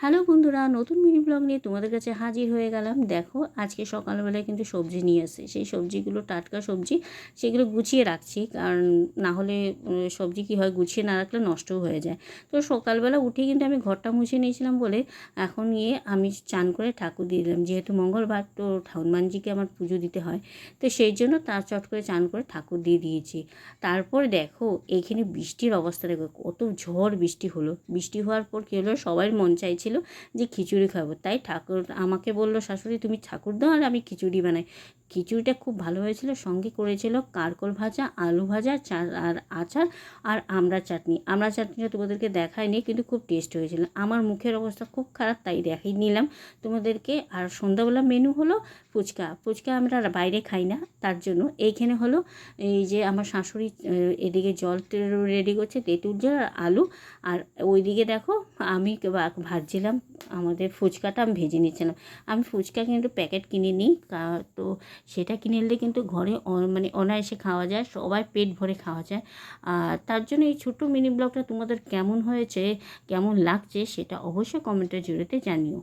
Hello বন্ধুরা, নতুন mini blog নিয়ে তোমাদের কাছে হাজির হয়ে গেলাম। দেখো, আজকে সকালবেলায় কিন্তু সবজি নিয়ে আসে সেই সবজিগুলো, টাটকা সবজি, সেগুলো গুছিয়ে রাখছি। কারণ না হলে সবজি কী হয়, গুছিয়ে না রাখলে নষ্টও হয়ে যায়। তো সকালবেলা উঠে কিন্তু আমি ঘরটা মুছে নিয়েছিলাম বলে এখন গিয়ে আমি চান করে ঠাকুর দিয়ে দিলাম। যেহেতু মঙ্গলবার, তো হনুমানজিকে আমার পুজো দিতে হয়। তো সেই জন্য তার চট করে চান করে ঠাকুর দিয়ে দিয়েছি। তারপর দেখো এইখানে বৃষ্টির অবস্থা। দেখো, কত ঝড় বৃষ্টি হলো। বৃষ্টি হওয়ার পর কী হলো? সবার মন চাইছিল যে খিচুড়ি খাব। তাই ঠাকুর আমাকে বলল, শাশুড়ি তুমি ঠাকুর দাও আর আমি খিচুড়ি বানাই। খিচুড়িটা খুব ভালো হয়েছিল। সঙ্গে করেছিল কারকল ভাজা, আলু ভাজা চা আর আচার, আর আমড়া চাটনি। আমড়া চাটনিটা তোমাদেরকে দেখায়নি কিন্তু খুব টেস্ট হয়েছিল। আমার মুখের অবস্থা খুব খারাপ, তাই দেখাই নিলাম তোমাদেরকে। আর সন্ধ্যাবেলা মেনু হলো ফুচকা। ফুচকা আমরা বাইরে খাই না, তার জন্য। এইখানে হলো এই যে আমার শাশুড়ি এদিকে জল রেডি করছে তেঁতুল জল আর আলু। আর ওইদিকে দেখো আমি ভাজছিলাম, আমাদের ফুচকাটা আমি ভেজে নিচ্ছিলাম। আমি ফুচকা কিন্তু প্যাকেট কিনে নিই তো সেটা কিনে নিলে কিন্তু ঘরে মানে অনায়াসে খাওয়া যায়, সবাই পেট ভরে খাওয়া যায়। আর তার জন্য এই ছোট মিনি ব্লগটা তোমাদের কেমন হয়েছে, কেমন লাগছে সেটা অবশ্যই কমেন্টের জুড়েতে জানিও।